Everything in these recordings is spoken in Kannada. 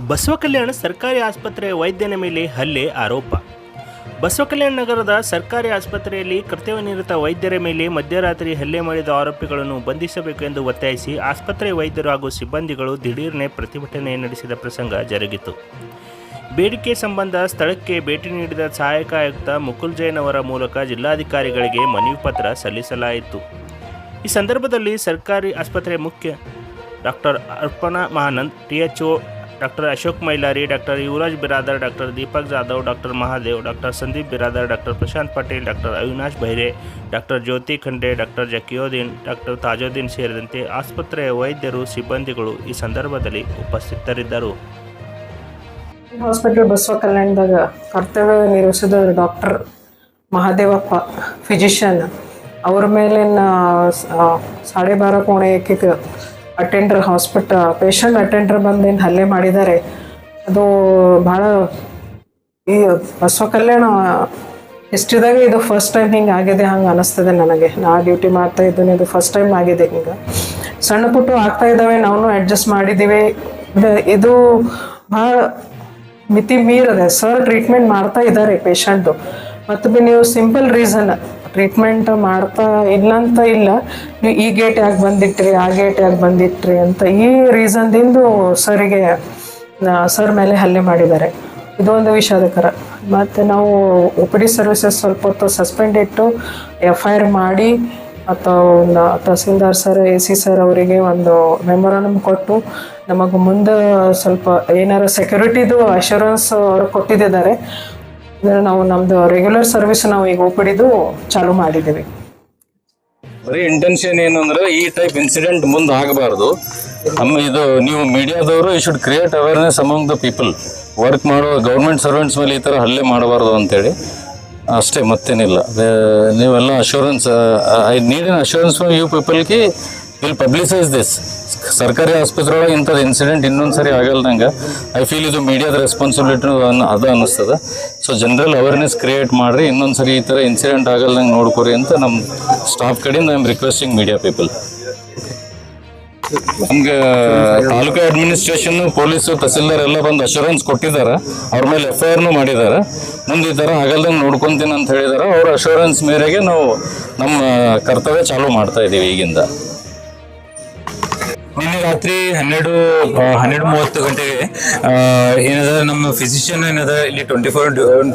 ಬಸವಕಲ್ಯಾಣ ಸರ್ಕಾರಿ ಆಸ್ಪತ್ರೆಯ ವೈದ್ಯನ ಮೇಲೆ ಹಲ್ಲೆ ಆರೋಪ. ಬಸವಕಲ್ಯಾಣ ನಗರದ ಸರ್ಕಾರಿ ಆಸ್ಪತ್ರೆಯಲ್ಲಿ ಕರ್ತವ್ಯನಿರತ ವೈದ್ಯರ ಮೇಲೆ ಮಧ್ಯರಾತ್ರಿ ಹಲ್ಲೆ ಮಾಡಿದ ಆರೋಪಿಗಳನ್ನು ಬಂಧಿಸಬೇಕು ಎಂದು ಒತ್ತಾಯಿಸಿ ಆಸ್ಪತ್ರೆ ವೈದ್ಯರು ಹಾಗೂ ಸಿಬ್ಬಂದಿಗಳು ದಿಢೀರ್ನೆ ಪ್ರತಿಭಟನೆ ನಡೆಸಿದ ಪ್ರಸಂಗ ಜರುಗಿತು. ಬೇಡಿಕೆ ಸಂಬಂಧ ಸ್ಥಳಕ್ಕೆ ಭೇಟಿ ನೀಡಿದ ಸಹಾಯಕ ಆಯುಕ್ತ ಮುಕುಲ್ ಜೈನ್ ಅವರ ಮೂಲಕ ಜಿಲ್ಲಾಧಿಕಾರಿಗಳಿಗೆ ಮನವಿ ಪತ್ರ ಸಲ್ಲಿಸಲಾಯಿತು. ಈ ಸಂದರ್ಭದಲ್ಲಿ ಸರ್ಕಾರಿ ಆಸ್ಪತ್ರೆ ಮುಖ್ಯ doctor Arpana Mahanand THO doctor Ashok Mailari, doctor Yuvaraj Biradar, doctor Deepak Jadhav, doctor Mahadev, doctor Sandeep Biradar, doctor Prashant Patel, doctor Avinash Baire, doctor Jyoti Khande doctor Zakiuddin doctor Tajuddin ಸೇರಿದಂತೆ ಆಸ್ಪತ್ರೆಯ ವೈದ್ಯರು, ಸಿಬ್ಬಂದಿಗಳು ಈ ಸಂದರ್ಭದಲ್ಲಿ ಉಪಸ್ಥಿತರಿದ್ದರು. ಹಾಸ್ಪಿಟಲ್ ಬಸವ ಕಲ್ಯಾಣದಾಗ ಕರ್ತವ್ಯ ನಿರ್ವಹಿಸಿದ ಡಾಕ್ಟರ್ ಮಹಾದೇವಪ್ಪ ಫಿಸಿಷಿಯನ್ ಅವ್ರ ಮೇಲಿನ ಸಾಡೆ ಬಾರ ಕೋಣೆ ಏಕಕ್ಕೆ ಅಟೆಂಡರ್ ಹಾಸ್ಪಿಟ ಪೇಷಂಟ್ ಅಟೆಂಡರ್ ಬಂದೇನು ಹಲ್ಲೆ ಮಾಡಿದ್ದಾರೆ. ಅದು ಭಾಳ ಈ ಬಸವ ಕಲ್ಯಾಣ ಹಿಸ್ಟ್ರಿದಾಗ ಇದು ಫಸ್ಟ್ ಟೈಮ್ ಹಿಂಗೆ ಆಗಿದೆ, ಹಂಗೆ ಅನಿಸ್ತದೆ ನನಗೆ. ನಾ ಡ್ಯೂಟಿ ಮಾಡ್ತಾ ಇದ್ದೀನಿ, ಇದು ಫಸ್ಟ್ ಟೈಮ್ ಆಗಿದೆ ಹಿಂಗೆ. ಸಣ್ಣ ಪುಟ್ಟು ಆಗ್ತಾ ಇದ್ದಾವೆ ನಾವು ಅಡ್ಜಸ್ಟ್ ಮಾಡಿದ್ದೀವಿ. ಇದು ಭಾಳ ಮಿತಿ ಮೀರದೆ. ಸರ್ ಟ್ರೀಟ್ಮೆಂಟ್ ಮಾಡ್ತಾ ಇದ್ದಾರೆ ಪೇಷಂಟು ಮತ್ತು ಬಿ ನೀವು ಸಿಂಪಲ್ ರೀಸನ್ ಟ್ರೀಟ್ಮೆಂಟ್ ಮಾಡ್ತಾ ಇಲ್ಲ ಅಂತ ಇಲ್ಲ. ನೀವು ಈ ಗೇಟ್ ಯಾಕೆ ಬಂದಿಟ್ರಿ, ಆ ಗೇಟ್ ಯಾಕೆ ಬಂದಿಟ್ರಿ ಅಂತ ಈ ರೀಸನ್ದಿಂದ ಸರಿಗೆ ಸರ್ ಮೇಲೆ ಹಲ್ಲೆ ಮಾಡಿದ್ದಾರೆ. ಇದು ಒಂದು ವಿಷಾದಕರ. ಮತ್ತು ನಾವು ಒ ಪಿ ಡಿ ಸರ್ವಿಸಸ್ ಸ್ವಲ್ಪ ಹೊತ್ತು ಸಸ್ಪೆಂಡ್ ಇಟ್ಟು ಎಫ್ ಐ ಆರ್ ಮಾಡಿ ಅಥವಾ tahsildar sir A C sir ಅವರಿಗೆ ಒಂದು ಮೆಮೊರಾಂಡಮ್ ಕೊಟ್ಟು ನಮಗೆ ಮುಂದೆ ಸ್ವಲ್ಪ ಏನಾರ ಸೆಕ್ಯೂರಿಟಿದು ಅಶ್ಯೂರೆನ್ಸ್ ಅವರು ಕೊಟ್ಟಿದ್ದಾರೆ ನಾವು ನಮ್ದು ರೆಗ್ಯುಲರ್ ಸರ್ವಿಸ್ ನಾವು ಈಗ ಒಪ್ಪಿಡಿದು ಚಾಲೂ ಮಾಡಿದ್ದೀವಿ. ಬರೀ ಇಂಟೆನ್ಷನ್ ಏನಂದ್ರೆ ಈ ಟೈಪ್ ಇನ್ಸಿಡೆಂಟ್ ಮುಂದೆ ಆಗಬಾರ್ದು. ಇದು ನೀವು ಮೀಡಿಯಾದವರು you should create awareness among the people work ಮಾಡೋ ಗೌರ್ಮೆಂಟ್ ಸರ್ವೆಂಟ್ಸ್ ಮೇಲೆ ಈ ಥರ ಹಲ್ಲೆ ಮಾಡಬಾರ್ದು ಅಂತೇಳಿ. ಅಷ್ಟೇ, ಮತ್ತೇನಿಲ್ಲ. ನೀವೆಲ್ಲ assurance I need an assurance from you ಪೀಪಲ್ಗೆ will publicise this ಸರ್ಕಾರಿ ಆಸ್ಪತ್ರೆ ಒಳಗೆ ಇಂಥದ್ದು ಇನ್ಸಿಡೆಂಟ್ ಇನ್ನೊಂದು ಸರಿ ಆಗಲ್ದಂಗೆ ಐ ಫೀಲ್ ಇದು ಮೀಡಿಯಾದ ರೆಸ್ಪಾನ್ಸಿಬಿಲಿಟಿ ಅದು ಅನ್ನಿಸ್ತದೆ. ಸೊ ಜನರಲ್ ಅವೇರ್ನೆಸ್ ಕ್ರಿಯೇಟ್ ಮಾಡಿರಿ ಇನ್ನೊಂದು ಸರಿ ಈ ಥರ ಇನ್ಸಿಡೆಂಟ್ ಆಗಲ್ದಂಗೆ ನೋಡ್ಕೊರಿ ಅಂತ ನಮ್ಮ ಸ್ಟಾಫ್ ಕಡೆಯಿಂದ I am requesting media people ನಮ್ಗೆ ತಾಲೂಕು ಅಡ್ಮಿನಿಸ್ಟ್ರೇಷನ್ ಪೊಲೀಸು ತಹಸೀಲ್ದಾರ್ ಎಲ್ಲ ಬಂದು ಅಶೂರೆನ್ಸ್ ಕೊಟ್ಟಿದ್ದಾರೆ ಅವ್ರ ಮೇಲೆ ಎಫ್ ಐ ಆರ್ನು ಮಾಡಿದ್ದಾರೆ ಮುಂದೆ ಈ ಥರ ಆಗಲ್ದಂಗೆ ನೋಡ್ಕೊತೀನಿ ಅಂತ ಹೇಳಿದಾರೆ. ಅವ್ರ ಅಶೂರೆನ್ಸ್ ಮೇರೆಗೆ ನಾವು ನಮ್ಮ ಕರ್ತವ್ಯ ಚಾಲೂ ಮಾಡ್ತಾ ಇದ್ದೀವಿ ಈಗಿಂದ. ನಿನ್ನೆ ರಾತ್ರಿ ಹನ್ನೆರಡು ಹನ್ನೆರಡು ಮೂವತ್ತು ಗಂಟೆಗೆ ಏನದ ನಮ್ಮ ಫಿಸಿಷಿಯನ್ ಏನದ ಇಲ್ಲಿ twenty four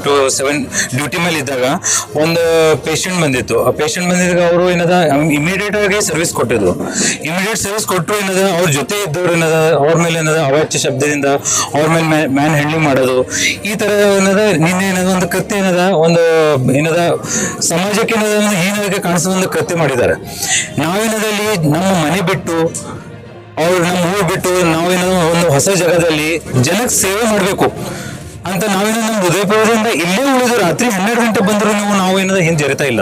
to seven duty ಮೇಲೆ ಇದ್ದಾಗ ಒಂದು ಪೇಷಂಟ್ ಬಂದಿತ್ತು. ಆ ಪೇಷಂಟ್ ಬಂದಿದ್ದಾಗ ಅವರು ಏನದ ಇಮಿಡಿಯೇಟ್ ಆಗಿ ಸರ್ವಿಸ್ ಕೊಟ್ಟಿದ್ರು. ಇಮಿಡಿಯೇಟ್ ಸರ್ವಿಸ್ ಕೊಟ್ಟರು ಏನದ ಅವ್ರ ಜೊತೆ ಇದ್ದವ್ರು ಏನದ ಅವ್ರ ಮೇಲೆ ಏನದ ಅವಾಚ್ಯ ಶಬ್ದದಿಂದ ಅವ್ರ ಮೇಲೆ ಮ್ಯಾನ್ ಹ್ಯಾಂಡ್ಲಿಂಗ್ ಮಾಡೋದು. ಈ ತರ ಏನದ ನಿನ್ನೆ ಏನದ ಒಂದು ಕತ್ತೆ ಏನದ ಒಂದು ಏನದ ಸಮಾಜಕ್ಕೆ ಏನದ ಹೀನವಾಗಿ ಕಾಣಿಸೋ ಒಂದು ಕತ್ತೆ ಮಾಡಿದ್ದಾರೆ. ನಾವೇನದಲ್ಲಿ ನಮ್ಮ ಮನೆ ಬಿಟ್ಟು ಅವ್ರು ನಮ್ಮ ಊರು ಬಿಟ್ಟು ನಾವೇನೋ ಒಂದು ಹೊಸ ಜಗದಲ್ಲಿ ಜನಕ್ಕೆ ಸೇವೆ ಮಾಡಬೇಕು ಅಂತ ನಾವೇನೋ ನಮ್ಮ ಉದಯಪುರದಿಂದ ಇಲ್ಲೇ ಉಳಿದು ರಾತ್ರಿ ಹನ್ನೆರಡು ಗಂಟೆ ಬಂದರೂ ನೀವು ನಾವೇನೋ ಹಿಂದೆ ಜರಿತಾ ಇಲ್ಲ.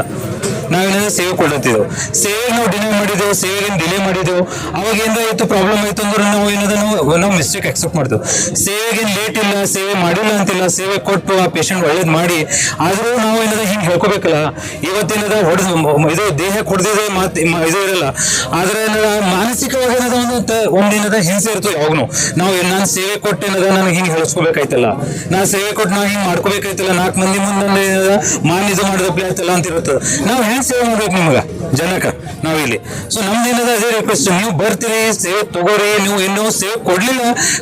ನಾವೇನಾದ್ರು ಸೇವೆ ಕೊಡುತ್ತಿದ್ದೆವು. ಸೇವೆ ನಾವು ಡಿಲೇ ಮಾಡಿದೆವು ಸೇವೆಗೆ ಡಿಲೇ ಮಾಡಿದೆವು ಅವಾಗ ಏನಾಯ್ತು ಪ್ರಾಬ್ಲಮ್ ಆಯ್ತು ಅಂದ್ರೆ ನಾವು ಏನಾದ್ರು ನಾವು ನಾವು ಮಿಸ್ಟೇಕ್ ಅಕ್ಸೆಪ್ಟ್ ಮಾಡ್ತೇವೆ. ಸೇವೆಗೆ ಲೇಟ್ ಇಲ್ಲ, ಸೇವೆ ಮಾಡಿಲ್ಲ ಅಂತಿಲ್ಲ, ಸೇವೆ ಕೊಟ್ಟು ಆ ಪೇಷಂಟ್ ಒಳ್ಳೇದು ಮಾಡಿ, ಆದರೂ ನಾವು ಏನದ ಹಿಂಗೆ ಹೇಳ್ಕೋಬೇಕಲ್ಲ. ಇವತ್ತೇನದ ಹೊಡೆದು, ಇದು ದೇಹ ಕೊಡ್ದಿದೆ ಮಾತು ಇದು ಇರಲ್ಲ. ಆದ್ರೆ ಏನದ, ಮಾನಸಿಕವಾಗಿ ಏನಾದ್ರು ಒಂದು ಒಂದೇನದ ಹಿಂಸೆ ಇರ್ತದೆ ಯಾವಾಗ್ನು. ನಾವು ನಾನು ಸೇವೆ ಕೊಟ್ಟು ಏನದ ನನಗೆ ಹಿಂಗೆ ಹೇಳಿಸ್ಕೋಬೇಕಾಯ್ತಲ್ಲ. ನಾನು ಸೇವೆ ಕೊಟ್ಟು ನಾವು ಹಿಂಗೆ ಮಾಡ್ಕೋಬೇಕಾಯ್ತಲ್ಲ. ನಾಲ್ಕು ಮಂದಿ ಮುಂದೆ ಮಾನ್ ಇದು ಮಾಡಿದಪ್ಲೆ ಆಯ್ತಲ್ಲ ಅಂತ ಇರುತ್ತೆ. ನಾವು ಹೆಂಗೆ ಸೇವೆ ಮಾಡ್ಬೇಕು ನಿಮ್ಗೆ, ಜನಕ್ಕೆ, ನಾವಿಲ್ಲಿ. ಸೊ ನಮ್ದು ಏನದ ಅದೇ ರಿಕ್ವೆಸ್ಟ್ ನೀವು ಬರ್ತೀರಿ, ಸೇವೆ ತಗೋರಿ, ನೀವು ಇನ್ನೂ ಸೇವೆ ಕೊಡ್ಲಿಲ್ಲ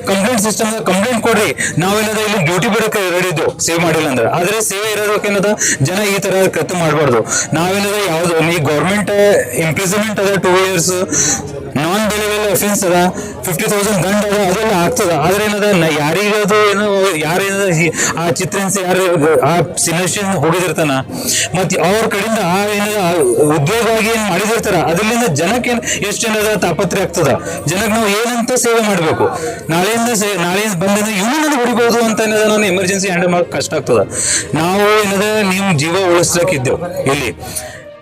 ಕಂಪ್ಲೇಂಟ್ ಸಿಸ್ಟಮ್ ಕಂಪ್ಲೇಂಟ್ ಕೊಡ್ರಿ. ನಾವೇನದ ಇಲ್ಲಿ ಡ್ಯೂಟಿ ಬಿಡಕ್ಕೆ ರೆಡಿ ಇದ್ದು ಸೇವ್ ಮಾಡಿಲ್ಲ ಅಂದ್ರೆ. ಆದ್ರೆ ಸೇವೆ ಇರೋದಕ್ಕೇನದ ಜನ ಈ ತರ ಕತ್ತು ಮಾಡಬಾರ್ದು. ನಾವೇನದ ಯಾವ್ದು, ಈ ಗೌರ್ಮೆಂಟ್ ಇಂಪ್ರಿಸನ್ಮೆಂಟ್ ಅದ two years non bailable offence ಅದ ಫಿಫ್ಟಿ ತೌಸಂಡ್ ಗಂಡ ಅದ ಅದೆಲ್ಲ ಆಗ್ತದ. ಆದ್ರೆ ಏನದ ಯಾರಿಗದು ಏನು ಯಾರೇನದ ಆ ಚಿತ್ರಹಿಂಸೆ ಯಾರು, ಆ ಸಿನೇಷನ್ ಹೋಗಿದಿರ್ತಾನ ಮತ್ತೆ ಅವ್ರ ಕಡೆಯಿಂದ ಆ ಏನದ ಆಗಿ ಏನ್ ಮಾಡಿದಿರ್ತಾರ ಅದರಿಂದ ಜನಕ್ಕೆ ಎಷ್ಟು ಏನದ ತಾಪತ್ರೆ ಆಗ್ತದ? ಜನಕ್ಕೆ ನಾವು ಏನಂತ ಸೇವೆ ಮಾಡಬೇಕು. ನಾಳೆಯಿಂದ ಸೇ, ನಾಳೆ ಬಂದಿಂದ ಇವನು ನನಗೆ ಹೊಡಿಬಹುದು ಅಂತ ಏನದ ನಾನು ಎಮರ್ಜೆನ್ಸಿ ಹ್ಯಾಂಡಲ್ ಮಾಡಕ್ ಕಷ್ಟ ಆಗ್ತದ. ನಾವು ಏನದ ನೀವು ಜೀವ ಉಳಿಸ್ಲಿಕ್ಕಿದ್ದೆವು ಇಲ್ಲಿ.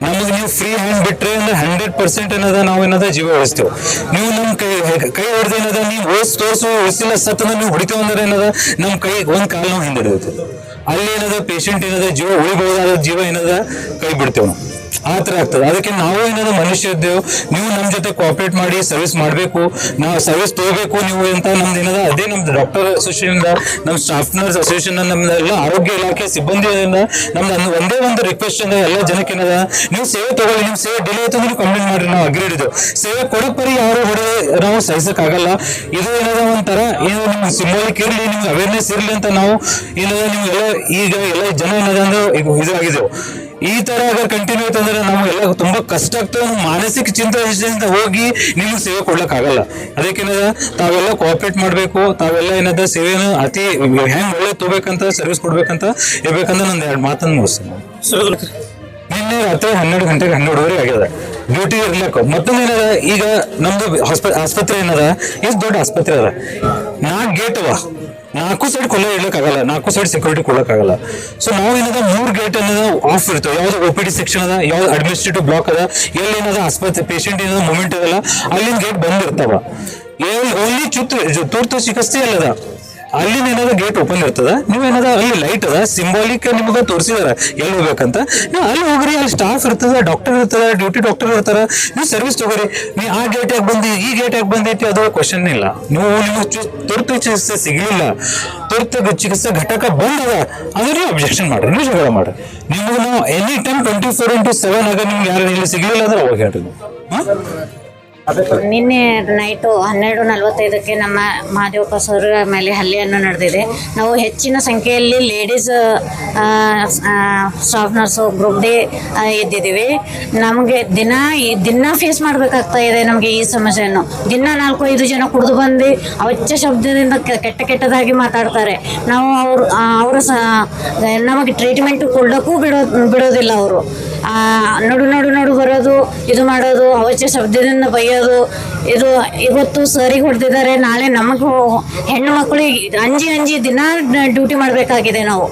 ನಮಗೆ ನೀವು ಫ್ರೀ ಹ್ಯಾಂಡ್ ಬಿಟ್ರೆ ಅಂದ್ರೆ ಹಂಡ್ರೆಡ್ ಪರ್ಸೆಂಟ್ ಏನದ ನಾವು ಏನದ ಜೀವ ಉಳಿಸ್ತೇವೆ. ನೀವು ನಮ್ಮ ಕೈ ಕೈ ಹೊಡೆದ ಏನದ, ನೀವು ಓಸ್ ತೋರಿಸು ಉಳಿಸಿಲ್ಲ ಸತ್ತದ ನೀವು ಹೊಡಿತೇವೆ ಅಂದ್ರೆ ಏನದ ನಮ್ಮ ಕೈ ಒಂದು ಕಾಲು ನಾವು ಅಲ್ಲಿ ಏನದ ಪೇಷಂಟ್ ಏನದ, ಜೀವ ಉಳಿಬಹುದಾದ ಜೀವ ಏನದ, ಕೈ ಬಿಡ್ತೇವೆ ನಾವು. ಆ ಥರ ಆಗ್ತದೆ. ಅದಕ್ಕೆ ನಾವು ಏನಾದ್ರು ಮನುಷ್ಯ ಇದ್ದೇವೆ ನೀವು ನಮ್ಮ ಜೊತೆ ಕೋಆಪರೇಟ್ ಮಾಡಿ ಸರ್ವಿಸ್ ಮಾಡಬೇಕು, ನಾವು ಸರ್ವಿಸ್ ತಗೋಬೇಕು ನೀವು ಅಂತ ನಮ್ದು ಏನದ? ಅದೇ ನಮ್ದು ಡಾಕ್ಟರ್ ಅಸೋಸಿಯೇಷನ್ ನಮ್ಮ ಸ್ಟಾಫ್ ನರ್ಸ್ ಅಸೋಸಿಯೇಷನ್ ನಮ್ದೆಲ್ಲ ಆರೋಗ್ಯ ಇಲಾಖೆ ಸಿಬ್ಬಂದಿಯಿಂದ ನಮ್ದು ಒಂದೇ ಒಂದು ರಿಕ್ವೆಸ್ಟ್ ಅಂದ್ರೆ ಎಲ್ಲ ಜನಕ್ಕೆ ಏನದ? ನೀವು ಸೇವೆ ತಗೊಳ್ಳಿ, ನೀವು ಸೇವೆ ಡಿಲೇ ಆಯ್ತು ಅಂದ್ರೆ ಕಂಪ್ಲೇಂಟ್ ಮಾಡ್ರಿ, ನಾವು ಅಗ್ರೇಡ್ ಸೇವೆ ಕೊಡಕ್ ಬರೀ ಯಾರು ಹೊಡೆ ನಾವು ಸಹಿಸಕ್ ಆಗಲ್ಲ. ಇದು ಏನದ ಒಂಥರ, ಏನು ನಿಮ್ಗೆ ಸಿಂಬಾಲಿಕ್ ಇರಲಿ, ನಿಮ್ಗೆ ಅವೇರ್ನೆಸ್ ಇರಲಿ ಅಂತ ನಾವು ಏನದ, ನಿಮ್ಗೆಲ್ಲ ಈಗ ಎಲ್ಲ ಜನ ಏನದ ಅಂದ್ರೆ ಈಗ ಇದು ಆಗಿದೆವು ಈ ತರ ಅಗರ್ ಕಂಟಿನ್ಯೂ ಆಯ್ತಂದ್ರೆ ನಮಗೆಲ್ಲ ತುಂಬಾ ಕಷ್ಟ ಆಗ್ತದೆ. ಮಾನಸಿಕ ಚಿಂತೆ ಹೋಗಿ ನಿಮ್ಗೆ ಸೇವೆ ಕೊಡ್ಲಕ್ ಆಗಲ್ಲ ಅದಕ್ಕೇನದ ತಾವೆಲ್ಲ ಕೋಆಪರೇಟ್ ಮಾಡಬೇಕು. ತಾವೆಲ್ಲ ಏನದ ಸೇವೆನ ಅತಿ ಹೆಂಗ್ ಒಳ್ಳೆ ತಗೋಬೇಕಂತ ಸರ್ವಿಸ್ ಕೊಡ್ಬೇಕಂತ ಇರ್ಬೇಕಂತ ನಂದು ಎರಡು ಮಾತನ್ನು ಮುಗಿಸ್ತೀನಿ. ನಿನ್ನೆ ರಾತ್ರಿ ಹನ್ನೆರಡು ಗಂಟೆಗೆ ಹನ್ನೆರಡುವರೆ ಆಗ್ಯದ ಡ್ಯೂಟಿ ಇರ್ಲಕ್ಕ. ಮತ್ತೊಂದು ಏನದ? ಈಗ ನಮ್ದು ಆಸ್ಪತ್ರೆ ಏನದ? ಎಷ್ಟು ದೊಡ್ಡ ಆಸ್ಪತ್ರೆ ಅದ. ನಾಲ್ಕು ಗೇಟ್ ಅವ. ನಾಲ್ಕು ಸೈಡ್ ಕೊಲ್ಲ ಇಡ್ಲಕ್ಕಾಗಲ್ಲ ನಾಲ್ಕು ಸೈಡ್ ಸೆಕ್ಯೂರಿಟಿ ಕೊಡೋಕ್ಕಾಗಲ್ಲ. ಸೊ ನಾವು ಏನದ ಮೂರು ಗೇಟ್ ಅನ್ನೋದು ಆಫ್ ಇರ್ತವೆ. ಯಾವ್ದು ಒ ಪಿ ಡಿ ಸೆಕ್ಷನ್ ಅದ, ಯಾವ್ದು ಅಡ್ಮಿನಿಸ್ಟ್ರೇಟಿವ್ ಬ್ಲಾಕ್ ಅದ, ಎಲ್ಲಿ ಏನದ ಆಸ್ಪತ್ರೆ ಪೇಷಂಟ್ ಏನದ ಮೂಮೆಂಟ್ ಅದಲ್ಲ ಅಲ್ಲಿಂದ ಗೇಟ್ ಬಂದಿರ್ತಾವ. ಓನ್ಲಿ ಚುತ್ತು ತುರ್ತು ಚಿಕಿತ್ಸೆ ಅಲ್ಲದ. ಅಲ್ಲಿನ ಏನಾದ್ರು ಗೇಟ್ ಓಪನ್ ಇರ್ತದ? ನೀವು ಏನಾದ್ರು ಅಲ್ಲಿ ಲೈಟ್ ಅದ? ಸಿಂಬಾಲಿಕ್ ನಿಮ್ಗೆ ತೋರಿಸಿದಾರ ಎಲ್ಲಿ ಹೋಗ್ಬೇಕಂತ? ನೀವು ಅಲ್ಲಿ ಹೋಗ್ರಿ, ಅಲ್ಲಿ ಸ್ಟಾಫ್ ಇರ್ತದ ಡಾಕ್ಟರ್ ಇರ್ತದ ಡ್ಯೂಟಿ ಡಾಕ್ಟರ್ ಇರ್ತಾರ. ನೀವು ಸರ್ವಿಸ್ ತಗೋರಿ. ನೀ ಆ ಗೇಟ್ ಯಾಕೆ ಬಂದಿ, ಈ ಗೇಟ್ ಯಾಕೆ ಬಂದೈತಿ ಅದು ಕ್ವಶನ್ ಇಲ್ಲ. ನೀವು ನಿಮ್ಗೆ ತುರ್ತು ಚಿಕಿತ್ಸೆ ಸಿಗಲಿಲ್ಲ. ತುರ್ತು ಚಿಕಿತ್ಸೆ ಘಟಕ ಬಂದದ ಅದು ನೀವು ಅಬ್ಜೆಕ್ಷನ್ ಮಾಡ್ರಿ, ನೀವು ಜಗಳ ಮಾಡ್ರಿ. ನಿಮ್ಗೆ ನಾವು any time twenty four into seven ಆಗ ನಿಮ್ಗೆ ಯಾರು ಇಲ್ಲಿ ಸಿಗಲಿಲ್ಲ ಅಂದ್ರೆ ಅವಾಗ ಹೇಳ್ರಿ ನೀವು. ಹಾಂ? ನಿನ್ನೆ ನೈಟು ಹನ್ನೆರಡು ನಲವತ್ತೈದಕ್ಕೆ ನಮ್ಮ ಮಹಾದೇವಪ್ಪ ಸರ್ ಮೇಲೆ ಹಲ್ಲೆಯನ್ನು ನಡೆದಿದೆ. ನಾವು ಹೆಚ್ಚಿನ ಸಂಖ್ಯೆಯಲ್ಲಿ ladies staff nurse group D ಇದ್ದಿದ್ದೀವಿ ನಮಗೆ ದಿನ ಈ ದಿನ ಫೇಸ್ ಮಾಡಬೇಕಾಗ್ತಾ ಇದೆ ನಮಗೆ ಈ ಸಮಸ್ಯೆಯನ್ನು. ದಿನ ನಾಲ್ಕು ಐದು ಜನ ಕುಡಿದು ಬಂದು ಅವಚ್ಚ ಶಬ್ದದಿಂದ ಕೆಟ್ಟ ಕೆಟ್ಟದಾಗಿ ಮಾತಾಡ್ತಾರೆ. ನಾವು ಅವರು ಅವರ ನಮಗೆ ಟ್ರೀಟ್ಮೆಂಟ್ ಕೊಡೋಕ್ಕೂ ಬಿಡೋ, ಬಿಡೋದಿಲ್ಲ ಅವರು. ನಡು ನಡು ನಡು, ಬರೋದು, ಇದು ಮಾಡೋದು, ಅವಶ್ಯ ಶಬ್ದದಿಂದ ಬೈಯೋದು, ಇದು ಇವತ್ತು ಸರಿಗೆ ಹೊಡೆದಿದ್ದಾರೆ, ನಾಳೆ ನಮಗೂ ಹೆಣ್ಣು ಮಕ್ಕಳಿಗೆ ಅಂಜಿ ಅಂಜಿ ದಿನ ಡ್ಯೂಟಿ ಮಾಡಬೇಕಾಗಿದೆ ನಾವು.